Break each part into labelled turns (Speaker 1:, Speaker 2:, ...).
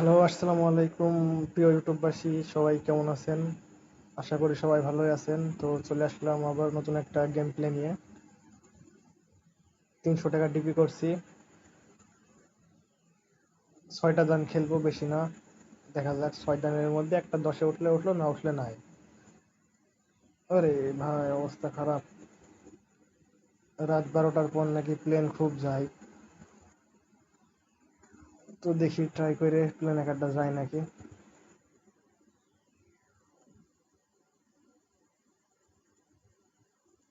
Speaker 1: Hello, আসসালামু আলাইকুম, প্রিয় ইউটিউববাসী, সবাই কেমন আছেন? আশা করি সবাই ভালোই আছেন। তো চলে আসলাম আবার নতুন একটা গেম প্লে নিয়ে। তিনশো টাকা ডিপি করছি। ছয়টা দান খেলব বেশি না। দেখা যাক ছয় দানের মধ্যে একটা দশে উঠলে উঠল, না উঠলে নাই। আরে ভাই, অবস্থা খারাপ। রাত বারোটার পর নাকি প্লেন খুব যায়। তো দেখি ট্রাই করে প্লেন একটা যায় নাকি।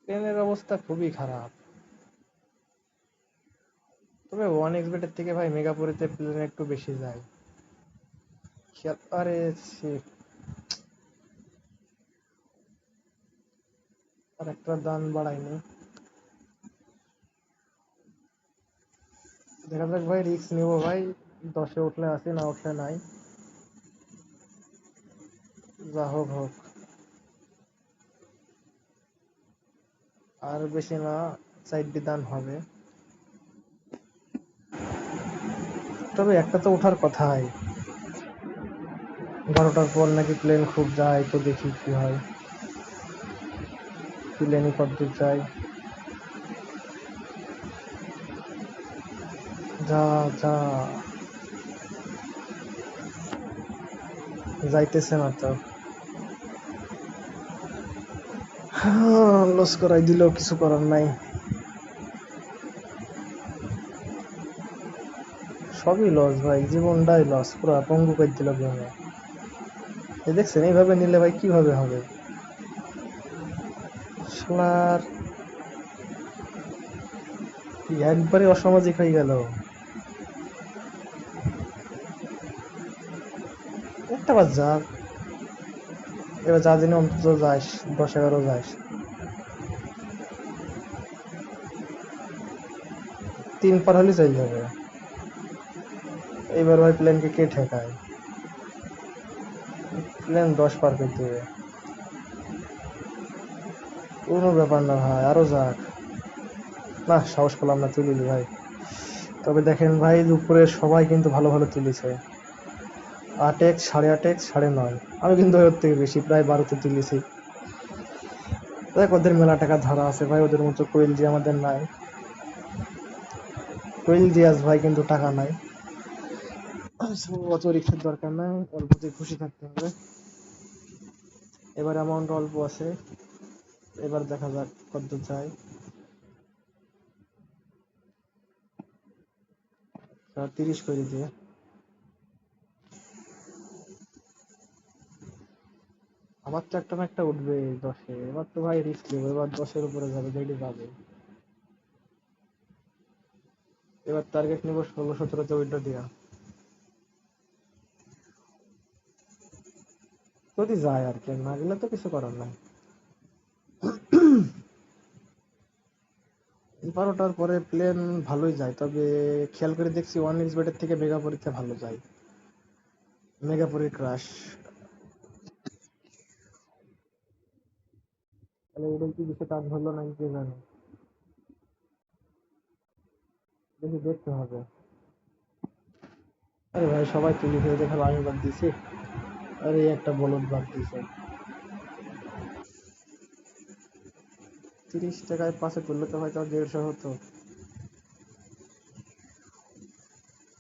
Speaker 1: প্লেনের অবস্থা খুবই খারাপ। তবে ওয়ান এক্স বেটের থেকে ভাই মেগাপুরিতে প্লেন একটু বেশি যায়। আরে। আর একটা দান বাড়াইনি। দেখা যাক ভাই রিক্স নিবো ভাই। দশে উঠলে আসি, না উঠলে নাই। যা হোক হোক। আর বেশি না চারটি দান হবে। তবে একটা তো ওঠার কথাই। বারোটার পর নাকি প্লেন খুব যায়, তো দেখি কি হয়। প্লেনই কতদূর যায়। যা যা। যাইতেছে না তো। লস করাই দিলেও কিছু করার নাই। সবই লস ভাই, জীবনটাই লস পুরো পঙ্গু করে দিল এই দেখছেন, এইভাবে নিলে ভাই কীভাবে হবে? একবারে অসামাজিক হয়ে গেল। একটা বার যা এবার যা দিনে অন্তত যাস, দশ এগারো যাস। তিন পার হলে চলে যাবে। এইবার ভাই প্লেনকে কে ঠেকায়? প্লেন দশ পার করে দেবে। কোনো ব্যাপার না ভাই, আরও যাক। না, সাহস পেলাম না তুলিলি ভাই। তবে দেখেন ভাই, দুপুরে সবাই কিন্তু ভালো ভালো তুলেছে। আট এক, সাড়ে আট এক, সাড়ে নয়। আমি কিন্তু ওর থেকে বেশি, প্রায় বারোতে তুলেছি। দেখ, ওদের মেলা টাকা ধরা আছে ভাই, ওদের মতো কোয়েল জি আমাদের নাই। কোয়েল জিয়াস ভাই কিন্তু টাকা নাই। অত রিক্সার দরকার নাই, অল্পতে খুশি থাকতে হবে। এবার অ্যামাউন্ট অল্প আছে। এবার দেখা যাক কত চাই তিরিশ করে দিয়ে আবার তো একটা না একটা উঠবে দশে। এবার তো ভাই রিস্ক নেব, এবার দশের উপরে যাবে যেটি যাবে। এবার টার্গেট নেব ষোলো সতেরোতে উইড্রো দেওয়া যদি যায় আর কি, না গেলে তো কিছু করার নাই। বারোটার পরে প্লেন ভালোই যায়, তবে খেয়াল করে দেখছি ওয়ান এক্স বেটের থেকে মেগাপুরিতে ভালো যায়। মেগাপুরি ক্রাশ তাহলে এটাই কি বিষয়ে কাজ হলো নাকি কে জানে। দেখি, দেখতে হবে। আরে ভাই, সবাই তুলি ফেলে দেখাল আমি বাদ দিছি আরে, একটা বলদ বাদ দিছে তিরিশ টাকায় পাশে তুললে তো হয়তো দেড়শো হতো।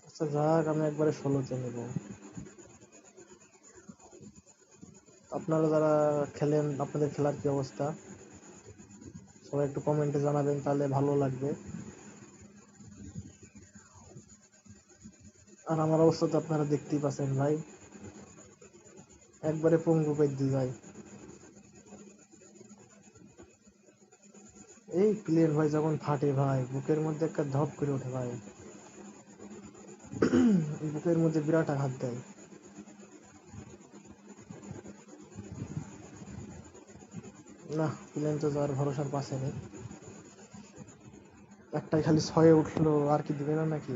Speaker 1: আচ্ছা যাক, আমি একবারে ষোলোতে নেব। আপনারা যারা খেলেন, আপনাদের খেলার কি অবস্থা? সবাই একটু কমেন্টে জানাবেন, তাহলে ভালো লাগবে। আর আমার অবস্থা তো আপনারা দেখতেই পাচ্ছেন ভাই। একবারে পঙ্গু দিই ভাই। এই প্লেন ভাই যখন ফাটে ভাই, বুকের মধ্যে একটা ধপ করে ওঠে ভাই। বুকের মধ্যে বিরাট আঘাত দেয়। না প্লেন তো যাওয়ার ভরসার পাশে নেই। একটাই খালি ছয়ে উঠল, আর কি দিবে না নাকি?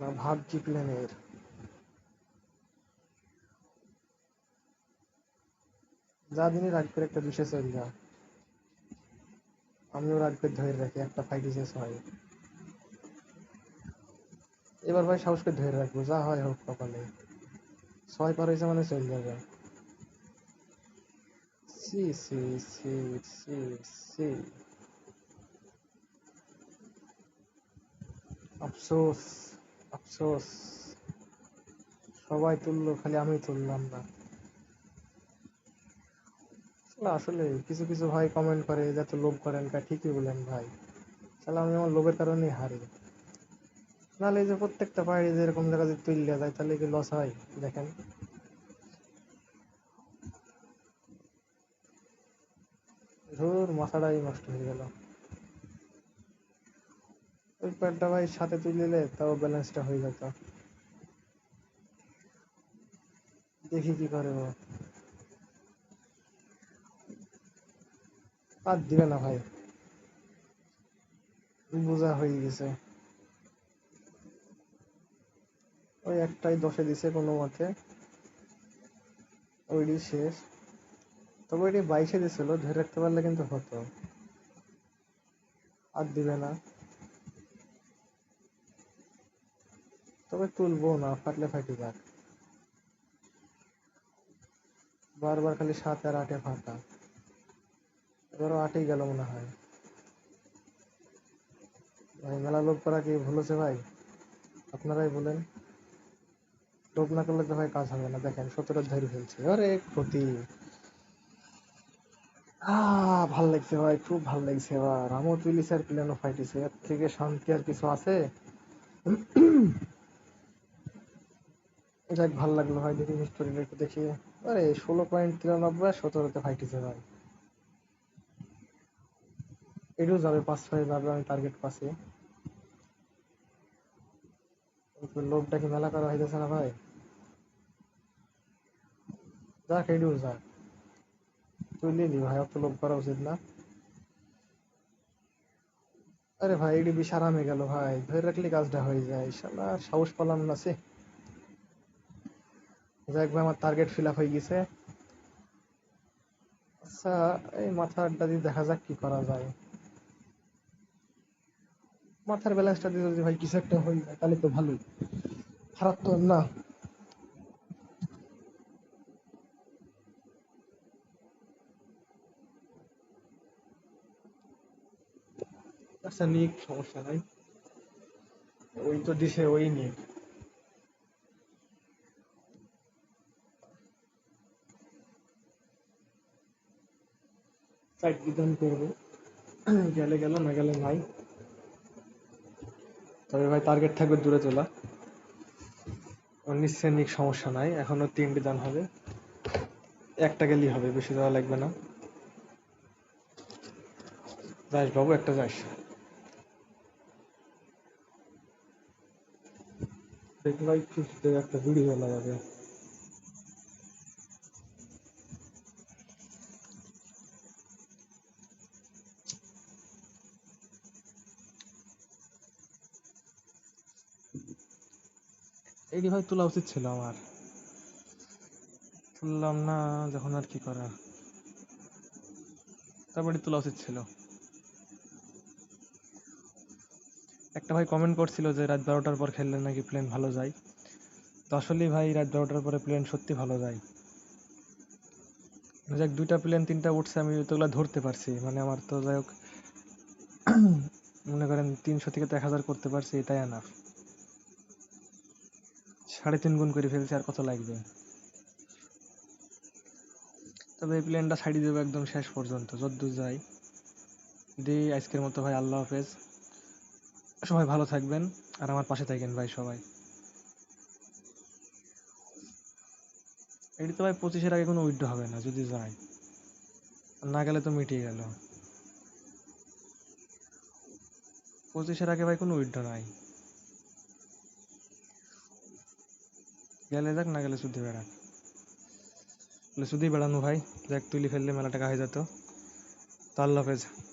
Speaker 1: না, ভাবছি প্লেনের যা দিনই রাগ করে একটা বিশেষ যা। আমিও রাগ করে ধরে রাখি, একটা ফাইটই শেষ হয়। এবার ভাই সাহসকে ধরে রাখব, যা হয় হোক কপালে। ছয় পার হয়েছে মানে চলে যাবে। সি সি সি সি সি আফসোস আফসোস সবাই তুললো, খালি আমি তুললাম না। আসলে কিছু কিছু ভাই কমেন্ট করে যাতে লোভ করেন কা, ঠিকই বলেন ভাই। তাহলে আমি আমার লোভের কারণেই হারি। নাহলে এই যে প্রত্যেকটা পায়ে যে এরকম জায়গা যদি তুললে যায়, তাহলে কি লস হয়? দেখেন। ধুর মাথাটাই নষ্ট হয়ে গেল। ওই প্যাডটা ভাই সাথে তুললে তাও ব্যালেন্সটা হয়ে যেত। দেখি কি করে ও। আর দিবে না ভাই। বোঝা হয়ে গেছে। ওই একটাই দশে দিছে কোনো মতে। ওইটি শেষ। তবে ওইটি বাইশে দিছিল, ধরে রাখতে পারলে কিন্তু হতো। আর দিবে না। তবে তুলবো না, ফাটলে ফাটি যাক। বারবার খালি সাত আর আটে ফাঁকা। এবারও আটেই গেল মনে হয়। ভাই, মেলা লোভ করা কি ভুল হচ্ছে ভাই? আপনারাই বলেন। লোভ না করলে তো ভাই কাজ হবে না। দেখেন, সতেরো ধরে ফেলছে আরে ক্ষতি। আহ, ভালো লাগছে ভাই, খুব ভালো লাগছে এবার আমও তুলিছে আর প্লেনও ফাইটিছে, এর থেকে শান্তি আর কিছু আছে? যাক, ভালো লাগল ভাই, দেখি হিস্টোরিটা একটু দেখি। আরে, ষোলো পয়েন্ট তিরানব্বই সতেরোতে ফাইটিছে ভাই। এটাও যাবে পাঁচ ছয়, যাবে আমি টার্গেট পাচ্ছি। লোভটা কি মেলা করা হইতেছে না ভাই? যাক, এটাও যাক। আমার টার্গেট ফিল আপ হয়ে গেছে। আচ্ছা এই মাথা আড্ডা দিয়ে দেখা যাক কি করা যায়। মাথার ব্যালেন্সটা দিয়ে যদি ভাই কিছু একটা হয়ে যায়, তাহলে তো ভালোই। খারাপ তো না। আচ্ছা নিক, সমস্যা নাই। ওই তো দিছে, ওই নিক। বিধান গেলে গেল, না গেলে নাই। তবে ভাই টার্গেট থাকবে দূরে তোলা। নিশ্চয় নিক সমস্যা নাই, এখনও তিনটি দান হবে। একটা গেলেই হবে, বেশি দেওয়া লাগবে না। যাস বাবু, একটা যাস। ভাই খুশিতে একটা ভিডিও লাগাবে এইটি ভাই তোলা উচিত ছিল আমার। তুললাম না, যখন আর কি করা। তারপরে তোলা উচিত ছিল। একটা ভাই কমেন্ট করছিল যে, রাত বারোটার পর খেললে নাকি প্লেন ভালো যায়? তো আসলেই ভাই, রাত বারোটার পরে প্লেন সত্যি ভালো যায়। যাক, দুইটা প্লেন তিনটা উঠছে, আমি ওগুলো ধরতে পারছি। মানে আমার তো যাই হোক, মনে করেন তিনশো থেকে তো এক হাজার করতে পারছি, এটাই এনাফ সাড়ে তিন গুণ করে ফেলছি, আর কত লাগবে? তবে এই প্লেনটা ছাড়িয়ে দেবো একদম শেষ পর্যন্ত, যদ্দূর যাই দি আজকের মতো ভাই, আল্লাহ হাফেজ। সবাই ভালো থাকবেন, আর আমার পাশে থাকেন ভাই সবাই। এটি তো ভাই পঁচিশের আগে কোনো উইথড্র হবে না, যদি যায়। না গেলে তো মিটিয়ে গেল। পঁচিশের আগে ভাই কোনো উইথড্র নাই। গেলে যাক, না গেলে শুধু বেড়াক। শুধুই বেড়ানো ভাই, দেখ তুলি ফেললে মেলা টাকা হয়ে যেত। তো আল্লাহ হাফেজ।